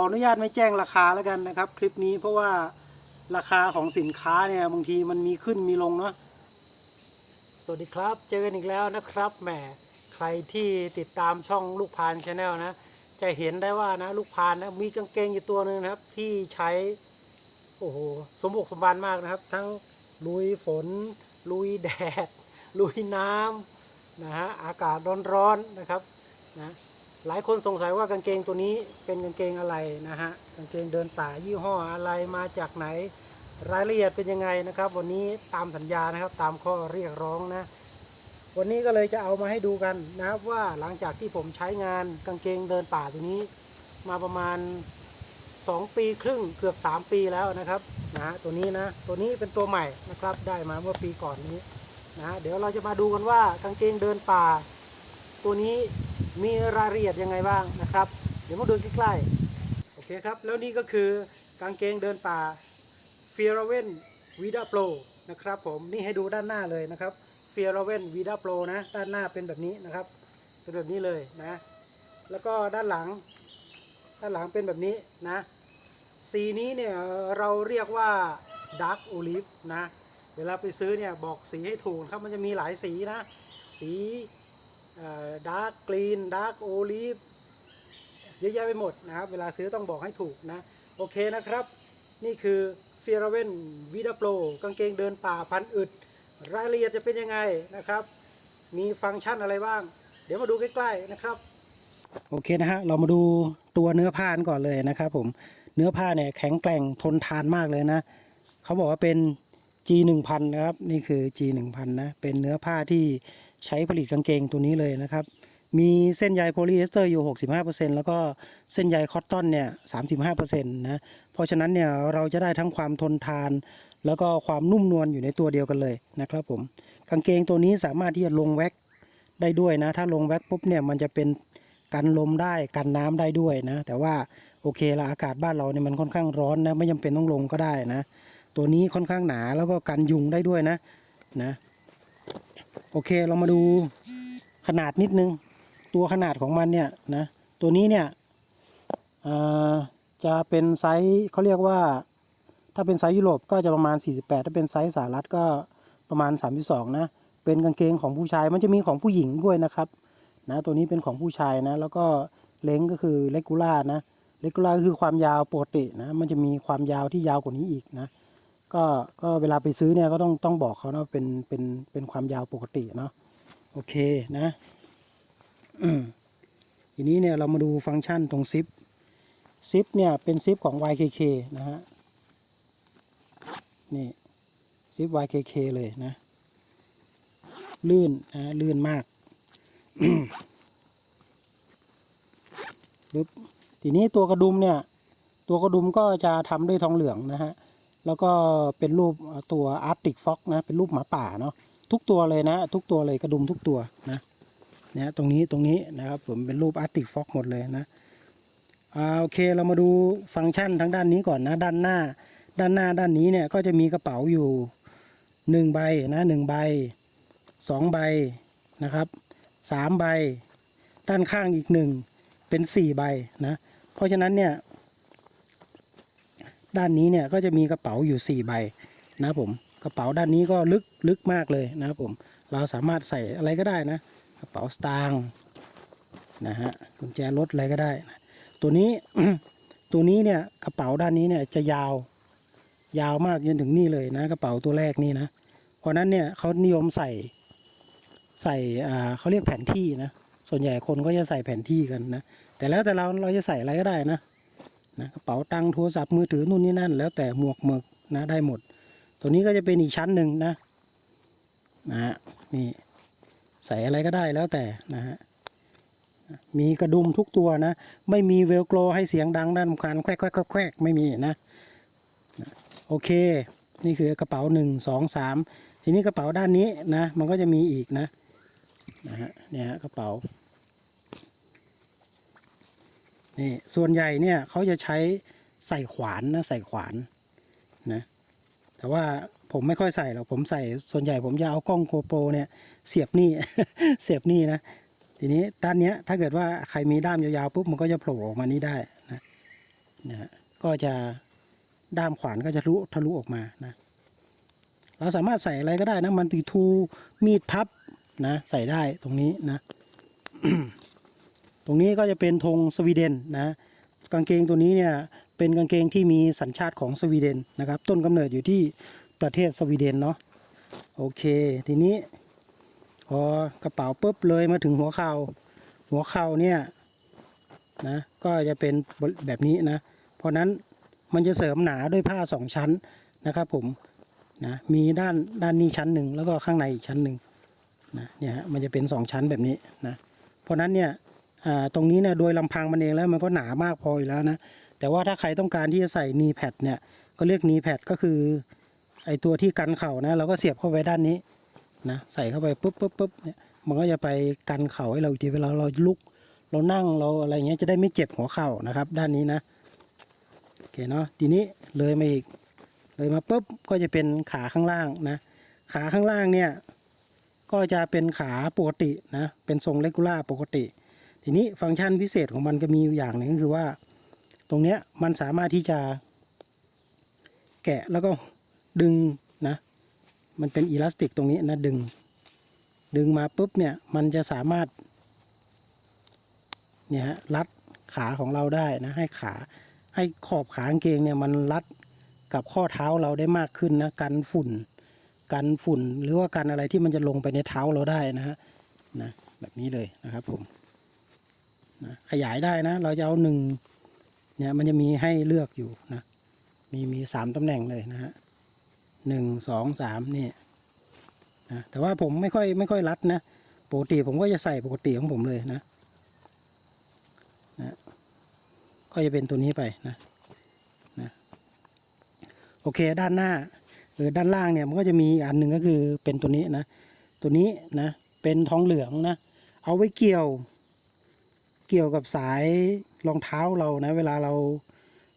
ออนุญาตไม่แจ้งราคาแล้วกันนะครับ คลิปนี้เพราะว่าราคาของสินค้าเนี่ยบางทีมันมีขึ้นมีลงเนาะสวัสดีครับ เจอกันอีกแล้วนะครับแหมใครที่ติดตามช่องลูกพานชาแนลนะ จะเห็นได้ว่านะลูกพานนะมีกางเกงอยู่ตัวหนึ่งนะครับ ที่ใช้โอ้โหสมบุกสมบันมากนะครับ ทั้งลุยฝน ลุยแดด ลุยน้ำนะฮะอากาศร้อนๆนะครับนะ หลายคนสงสัยว่ากางเกงตัวนี้เป็นกางเกงอะไรนะฮะกางเกงเดินป่ายี่ห้ออะไรมาจากไหน รายละเอียดเป็นยังไงนะครับ วันนี้ตามสัญญานะครับตามข้อเรียกร้องนะ วันนี้ก็เลยจะเอามาให้ดูกันนะครับว่าหลังจากที่ผมใช้งานกางเกงเดินป่าตัวนี้ มาประมาณ 2 ปีครึ่งเกือบ 3 ปีแล้วนะครับนะฮะตัวนี้นะตัวนี้เป็นตัวใหม่นะครับได้มาเมื่อปีก่อนนี้นะฮะเดี๋ยวเราจะมาดูกันว่ากางเกงเดินป่า ตัวนี้มีรายละเอียดยังไงบ้างนะครับ เดี๋ยวมาดูใกล้ๆโอเคครับ แล้วนี่ก็คือกางเกงเดินป่า f i e r a v e n Vida Pro นะครับผมนี่ให้ดูด้านหน้าเลยนะครับ f i e r a v e n Vida Pro นะด้านหน้าเป็นแบบนี้นะครับเป็นแบบนี้เลยนะ แล้วก็ด้านหลัง ด้านหลังเป็นแบบนี้นะ สีนี้เนี่ยเราเรียกว่า Dark Olive นะเวลาไปซื้อเนี่ยบอกสีให้ถูกครับมันจะมีหลายสีนะ สี ดาร์กกรีนดาร์กโอลิฟเยอะแยะไปหมดนะครับ เวลาซื้อต้องบอกให้ถูกนะ โอเคนะครับ นี่คือเฟียร์เวนวีดาโปรกางเกงเดินป่าพันอึด รายละเอียดจะเป็นยังไงนะครับ มีฟังก์ชันอะไรบ้าง เดี๋ยวมาดูใกล้ๆนะครับ โอเคนะฮะ เรามาดูตัวเนื้อผ้ากันก่อนเลยนะครับผม เนื้อผ้าเนี่ยแข็งแกร่งทนทานมากเลยนะ เขาบอกว่าเป็น G 1 0 0นะครับ นี่คือ G 1 0 0นะ เป็นเนื้อผ้าที่ ใช้ผลิตกางเกงตัวนี้เลยนะครับ มีเส้นใยโพลีเอสเตอร์อยู่ 65%แล้วก็เส้นใยคอตตอนเนี่ย35%นะเพราะฉะนั้นเนี่ยเราจะได้ทั้งความทนทาน แล้วก็ความนุ่มนวลอยู่ในตัวเดียวกันเลยนะครับผมกางเกงตัวนี้สามารถที่จะลงแว็กได้ด้วยนะ ถ้าลงแว็กปุ๊บเนี่ยมันจะเป็นกันลมได้กันน้ำได้ด้วยนะ แต่ว่าโอเคละอากาศบ้านเราเนี่ยมันค่อนข้างร้อนนะไม่จำเป็นต้องลงก็ได้นะ ตัวนี้ค่อนข้างหนาแล้วก็กันยุงได้ด้วยนะนะ โอเคเรามาดูขนาดนิดนึง ตัวขนาดของมันเนี่ยนะตัวนี้เนี่ยจะเป็นไซส์เขาเรียกว่า ถ้าเป็นไซส์ยุโรปก็จะประมาณ 48 ถ้าเป็นไซส์สหรัฐก็ประมาณ 32 นะ เป็นกางเกงของผู้ชายมันจะมีของผู้หญิงด้วยนะครับนะตัวนี้เป็นของผู้ชายนะ แล้วก็เล้งก็คือเลกูล่านะเลกูล่าคือความยาวปกตินะมันจะมีความยาวที่ยาวกว่านี้อีกนะ ก็ก็เวลาไปซื้อเนี่ยก็ต้องต้องบอกเขานะเป็นเป็นเป็นความยาวปกติเนาะโอเคนะอทีนี้เนี่ยเรามาดูฟังก์ชันตรงซิปซิปเนี่ยเป็นซิปของ YKK นะฮะนี่ซิป YKK เลยนะ ลื่นนะลื่นมากปึ๊บทีนี้ตัวกระดุมเนี่ย ตัวกระดุมก็จะทำด้วยทองเหลืองนะฮะ แล้วก็เป็นรูปตัวอาร์ติกฟ็อกนะเป็นรูปหมาป่าเนาะทุกตัวเลยนะ ทุกตัวเลยกระดุมทุกตัวนะเนี่ยตรงนี้ตรงนี้นะครับผมเป็นรูปอาร์ติกฟ็อกหมดเลยนะอ่าโอเคเรามาดูฟังก์ชันทั้งด้านนี้ก่อนนะด้านหน้า ด้านหน้าด้านนี้เนี่ยก็จะมีกระเป๋าอยู่หนึ่งใบนะหนึ่งใบสองใบนะครับสามใบด้านข้างอีกหนึ่งเป็นสี่ใบนะเพราะฉะนั้นเนี่ย ด้านนี้เนี่ยก็จะมีกระเป๋าอยู่ 4 ใบนะครับผมกระเป๋าด้านนี้ก็ลึกลึกมากเลยนะครับผมเราสามารถใส่อะไรก็ได้นะ กระเป๋าสตางค์นะฮะกุญแจรถอะไรก็ได้นะตัวนี้ตัวนี้เนี่ยกระเป๋าด้านนี้เนี่ยจะยาวยาวมากจนถึงนี่เลยนะ กระเป๋าตัวแรกนี่นะเพราะนั้นเนี่ยเขานิยมใส่ใส่อ่าเขาเรียกแผนที่นะส่วนใหญ่คนก็จะใส่แผนที่กันนะแต่แล้วแต่เราเราจะใส่อะไรก็ได้นะ นะกระเป๋าตังค์โทรศัพท์มือถือนู่นนี่นั่น แล้วแต่หมวกหมึกนะได้หมด ตัวนี้ก็จะเป็นอีกชั้นหนึ่งนะนะฮะนี่ใส่อะไรก็ได้แล้วแต่นะฮะมีกระดุมทุกตัวนะ ไม่มีเวลโกรให้เสียงดังด้านการแควกแควกแควกแควกไม่มีนะนะ โอเค นี่คือกระเป๋าหนึ่งสองสามทีนี้กระเป๋าด้านนี้นะ มันก็จะมีอีกนะนะฮะเนี่ยฮะกระเป๋า นี่ส่วนใหญ่เนี่ยเขาจะใช้ใส่ขวานนะใส่ขวานนะแต่ว่าผมไม่ค่อยใส่หรอกผมใส่ส่วนใหญ่ผมจะเอากล้องโกโปรเนี่ยเสียบนี่ เสียบนี่นะทีนี้ด้านเนี้ยถ้าเกิดว่าใครมีด้ามยาวๆปุ๊บมันก็จะโผล่ออกมานี่ได้นะนะฮะก็จะด้ามขวานก็จะทะลุทะลุออกมานะเราสามารถใส่อะไรก็ได้นะมันติทูมีดพับนะใส่ได้ตรงนี้นะ ตรงนี้ก็จะเป็นธงสวีเดนนะกางเกงตัวนี้เนี่ยเป็นกางเกงที่มีสัญชาติของสวีเดนนะครับ ต้นกำเนิดอยู่ที่ประเทศสวีเดนเนาะโอเค ทีนี้พอกระเป๋าปุ๊บเลยมาถึงหัวเข่าหัวเข่าเนี่ยนะก็จะเป็นแบบนี้นะ เพราะนั้นมันจะเสริมหนาด้วยผ้าสองชั้นนะครับผมนะมีด้านด้านนี้ชั้นหนึ่งแล้วก็ข้างในอีกชั้นหนึ่งนะเนี่ยฮะมันจะเป็นสองชั้นแบบนี้นะเพราะนั้นเนี่ย ตรงนี้เนี่ยโดยลำพังมันเองแล้วมันก็หนามากพออยู่แล้วนะ แต่ว่าถ้าใครต้องการที่จะใส่นีแพดเนี่ยก็เรียกนีแพดก็คือไอตัวที่กันเข่านะเราก็เสียบเข้าไปด้านนี้นะใส่เข้าไปปุ๊บปุ๊บปุ๊บเนี่ยมันก็จะไปกันเข่าให้เราอีกทีเวลาเราลุก เรานั่งเราอะไรเงี้ยจะได้ไม่เจ็บหัวเข่านะครับ ด้านนี้นะโอเคเนาะทีนี้เลยมาอีกเลยมาปุ๊บก็จะเป็นขาข้างล่างนะขาข้างล่างเนี่ยก็จะเป็นขาปกตินะเป็นทรงเลกูล่าปกติ ทีนี้ฟังก์ชันพิเศษของมันก็มีอยู่อย่างหนึ่งก็คือว่า ตรงเนี้ยมันสามารถที่จะแกะแล้วก็ดึงนะ มันเป็นอีลาสติกตรงนี้นะดึง ดึงมาปุ๊บเนี่ยมันจะสามารถเนี่ยฮะรัดขาของเราได้นะให้ขาให้ขอบขากางเกงเนี่ยมันรัดกับข้อเท้าเราได้มากขึ้นนะกันฝุ่น กันฝุ่นหรือว่ากันอะไรที่มันจะลงไปในเท้าเราได้นะฮะนะแบบนี้เลยนะครับผม ขยายได้นะ เราจะเอาหนึ่งเนี่ยมันจะมีให้เลือกอยู่นะ มีมีสามตำแหน่งเลยนะฮะหนึ่งสองสามนี่นะแต่ว่าผมไม่ค่อยไม่ค่อยรัดนะปกติผมก็จะใส่ปกติของผมเลยนะนะก็จะเป็นตัวนี้ไปนะนะโอเคด้านหน้าหรือด้านล่างเนี่ยมันก็จะมีอันหนึ่งก็คือเป็นตัวนี้นะ ตัวนี้นะเป็นทองเหลืองนะ เอาไว้เกี่ยว เกี่ยวกับสายรองเท้าเรานะ เวลาเรา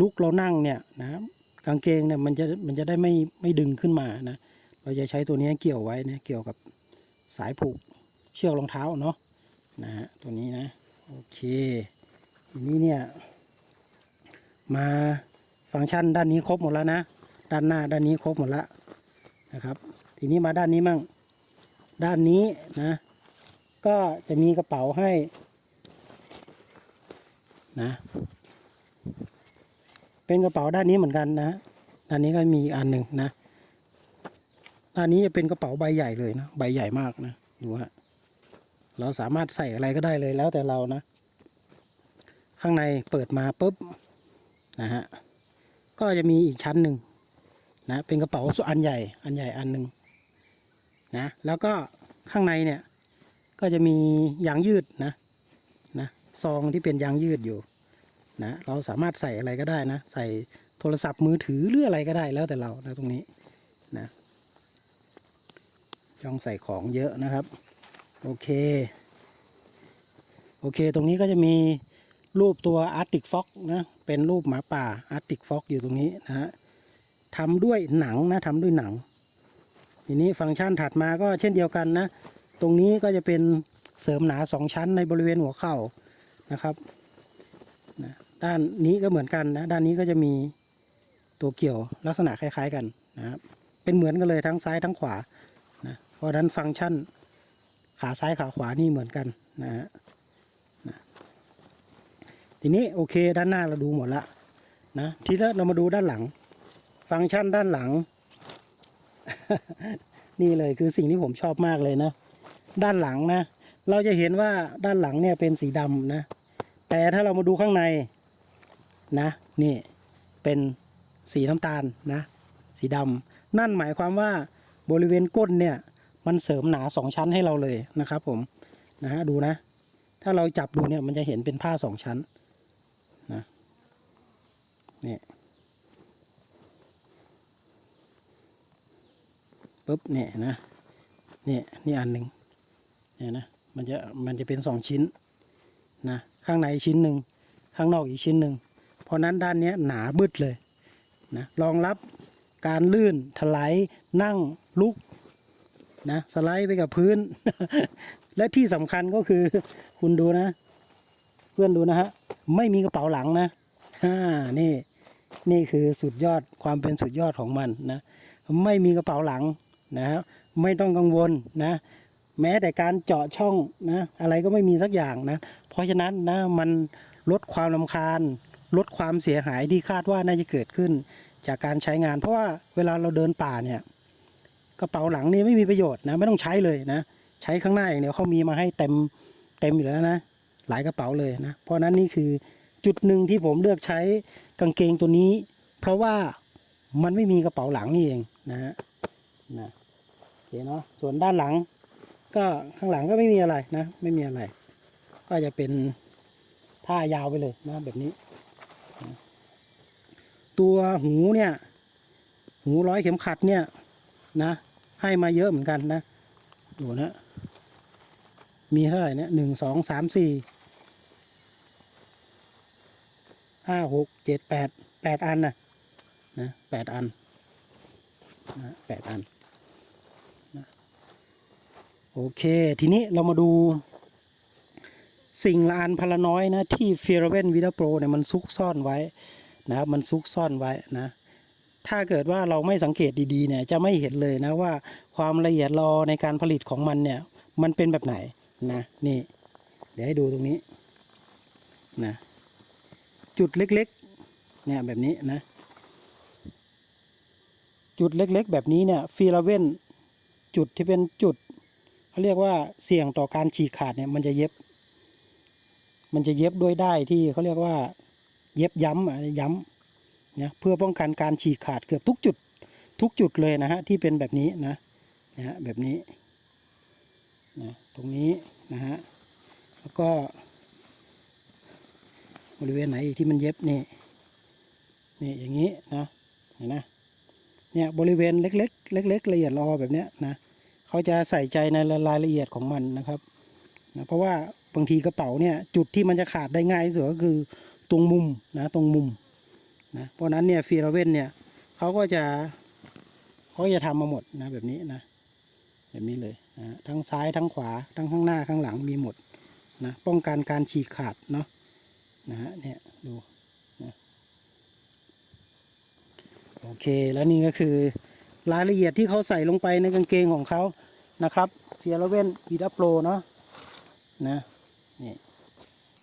ลุกเรานั่งเนี่ยนะกางเกงเนี่ยมันจะมันจะได้ไม่ไม่ดึงขึ้นมานะ เราจะใช้ตัวนี้เกี่ยวไว้นะเกี่ยวกับสายผูกเชือกรองเท้าเนาะนะฮะตัวนี้นะโอเคทีนี้เนี่ยมาฟังก์ชันด้านนี้ครบหมดแล้วนะ ด้านหน้าด้านนี้ครบหมดแล้วนะครับ ทีนี้มาด้านนี้มั่งด้านนี้นะ ก็จะมีกระเป๋าให้ นะ เป็นกระเป๋าด้านนี้เหมือนกันนะด้านนี้ก็มีอันหนึ่งนะด้านนี้จะเป็นกระเป๋าใบใหญ่เลยนะใบใหญ่มากนะดูฮะเราสามารถใส่อะไรก็ได้เลยแล้วแต่เรานะ ข้างในเปิดมาปุ๊บนะฮะก็จะมีอีกชั้นหนึ่งนะเป็นกระเป๋าอันใหญ่อันใหญ่อันหนึ่งนะแล้วก็ข้างในเนี่ยก็จะมียางยืดนะ ซองที่เป็นยางยืดอยู่นะเราสามารถใส่อะไรก็ได้นะ ใส่โทรศัพท์มือถือหรืออะไรก็ได้แล้วแต่เรานะตรงนี้นะช่องใส่ของเยอะนะครับ โอเค โอเค ตรงนี้ก็จะมีรูปตัวอาร์ติกฟ็อกนะ เป็นรูปหมาป่าอาร์ติกฟ็อกอยู่ตรงนี้นะฮะทำด้วยหนังนะทำด้วยหนัง ทีนี้ฟังก์ชันถัดมาก็เช่นเดียวกันนะ ตรงนี้ก็จะเป็นเสริมหนาสองชั้นในบริเวณหัวเข่า นะครับนะด้านนี้ก็เหมือนกันนะด้านนี้ก็จะมีตัวเกี่ยวลักษณะคล้าย ๆกันนะครับเป็นเหมือนกันเลยทั้งซ้ายทั้งขวานะเพราะฉะนั้นฟังก์ชันขาซ้ายขาขวานี่เหมือนกันนะฮะนะทีนี้โอเคด้านหน้าเราดูหมดละนะทีนี้เรามาดูด้านหลัง ฟังก์ชันด้านหลัง นี่เลยคือสิ่งที่ผมชอบมากเลยนะ ด้านหลังนะ เราจะเห็นว่าด้านหลังเนี่ยเป็นสีดำนะ แต่ถ้าเรามาดูข้างในนะ นี่เป็นสีน้ำตาลนะ สีดำนั่นหมายความว่าบริเวณก้นเนี่ยมันเสริมหนาสองชั้นให้เราเลยนะครับผมนะฮะดูนะ ถ้าเราจับดูเนี่ยมันจะเห็นเป็นผ้าสองชั้นนะนี่ปุ๊บเนี่ยนะเนี่ยนี่อันหนึ่งเนี่ยนะ มันจะมันจะเป็นสองชิ้นนะข้างในชิ้นหนึ่งข้างนอกอีกชิ้นหนึ่งเพราะนั้นด้านนี้หนาบึดเลยนะรองรับการลื่นถลายนั่งลุกนะสไลด์ไปกับพื้น และที่สำคัญก็คือคุณดูนะ เพื่อนดูนะฮะไม่มีกระเป๋าหลังนะอ่านี่นี่คือสุดยอดความเป็นสุดยอดของมันนะ ไม่มีกระเป๋าหลังนะครับไม่ต้องกังวลนะ แม้แต่การเจาะช่องนะ อะไรก็ไม่มีสักอย่างนะ เพราะฉะนั้นนะมันลดความลำคาญ ลดความเสียหายที่คาดว่าน่าจะเกิดขึ้น จากการใช้งาน เพราะว่าเวลาเราเดินป่าเนี่ยกระเป๋าหลังนี่ไม่มีประโยชน์นะไม่ต้องใช้เลยนะ ใช้ข้างหน้าอย่างเดียวเขามีมาให้เต็มเต็มอยู่แล้วนะ หลายกระเป๋าเลยนะ เพราะฉะนั้นนี่คือจุดหนึ่งที่ผมเลือกใช้กางเกงตัวนี้ เพราะว่ามันไม่มีกระเป๋าหลังนี่เองนะฮะนะโอเคเนาะส่วนด้านหลัง ก็ข้างหลังก็ไม่มีอะไรนะ ไม่มีอะไร ก็จะเป็นท่ายาวไปเลยนะแบบนี้ ตัวหูเนี่ย หูร้อยเข็มขัดเนี่ยนะ ให้มาเยอะเหมือนกันนะดูนะ มีเท่าไหร่เนี่ยหนึ่งสองสามสี่ห้าหกเจ็ดแปดแปดอันนะนะแปดอันนะแปดอันนะ โอเค ทีนี้เรามาดู สิ่งละอันพนลน้อยนะ ที่เฟรเวนวิดาโปรเนี่ยมันซุกซ่อนไว้นะครับมันซุกซ่อนไว้นะ ถ้าเกิดว่าเราไม่สังเกตดีๆเนี่ยจะไม่เห็นเลยนะว่าความละเอียดรอในการผลิตของมันเนี่ย มันเป็นแบบไหนนะนี่ เดี๋ยวให้ดูตรงนี้นะจุดเล็กๆเนี่ยแบบนี้นะ จุดเล็กๆ แบบนี้เนี่ยฟีลาเวนจุดที่เป็นจุด เขาเรียกว่าเสี่ยงต่อการฉีกขาดเนี่ยมันจะเย็บ มันจะเย็บด้วยได้ที่เขาเรียกว่า เย็บย้ำอะย้ำนะเพื่อป้องกันการฉีกขาดเกือบทุกจุดทุกจุดเลยนะฮะที่เป็นแบบนี้นะนะฮะแบบนี้นะตรงนี้นะฮะแล้วก็บริเวณไหนที่มันเย็บนี่นี่อย่างนี้นะเห็นนะเนี่ยบริเวณเล็กๆเล็กๆละเอียดรอแบบเนี้ยนะ เขาจะใส่ใจในรายละเอียดของมันนะครับนะเพราะว่าบางทีกระเป๋าเนี่ยจุดที่มันจะขาดได้ง่ายที่สุดก็คือตรงมุมนะตรงมุมนะเพราะฉะนั้นเนี่ยฟีราเวนเนี่ยเขาก็จะเขาจะทำมาหมดนะแบบนี้นะแบบนี้เลยนะทั้งซ้ายทั้งขวาทั้งข้างหน้าข้างหลังมีหมดนะป้องกันการฉีกขาดเนาะนะฮะเนี่ยดูนะโอเคแล้วนี่ก็คือ รายละเอียดที่เขาใส่ลงไปในกางเกงของเขานะครับเฟียร์เว่นวีดาโปรเนาะนะนี่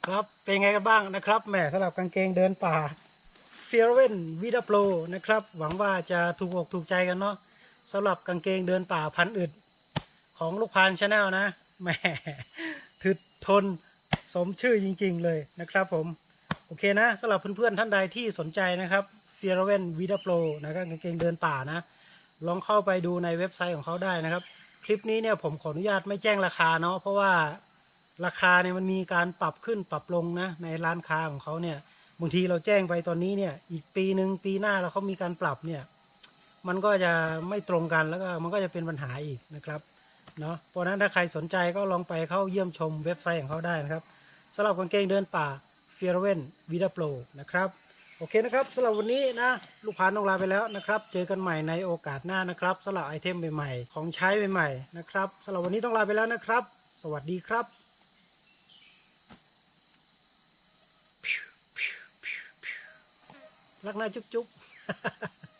ครับเป็นไงกันบ้างนะครับแหมสำหรับกางเกงเดินป่าเฟียร์เว่นวีดาโปรนะครับหวังว่าจะถูกอกถูกใจกันเนาะสำหรับกางเกงเดินป่าพันอึดของลูกพานชาแนลนะแหมถึดทนสมชื่อจริง ๆ เลยนะครับผม โอเคนะสำหรับเพื่อนๆท่านใดที่สนใจนะครับเฟียร์เวนวีดาโปรนะครับกางเกงเดินป่านะ ลองเข้าไปดูในเว็บไซต์ของเขาได้นะครับ คลิปนี้เนี่ยผมขออนุญาตไม่แจ้งราคาเนาะเพราะว่าราคาเนี่ยมันมีการปรับขึ้นปรับลงนะในร้านค้าของเขาเนี่ยบางทีเราแจ้งไปตอนนี้เนี่ย อีกปีหนึ่งปีหน้าเราเขามีการปรับเนี่ย มันก็จะไม่ตรงกันแล้วก็มันก็จะเป็นปัญหาอีกนะครับเนาะเพราะนั้นถ้าใครสนใจก็ลองไปเข้าเยี่ยมชมเว็บไซต์ของเขาได้นะครับสำหรับกางเกงเดินป่าเฟียร์เวนวีดาโปรนะครับ โอเคนะครับสำหรับวันนี้นะลูกพานต้องลาไปแล้วนะครับ เจอกันใหม่ในโอกาสหน้านะครับสำหรับไอเทมใหม่ๆของใช้ใหม่ๆนะครับสำหรับวันนี้ต้องลาไปแล้วนะครับ สวัสดีครับรักนะจุ๊บๆ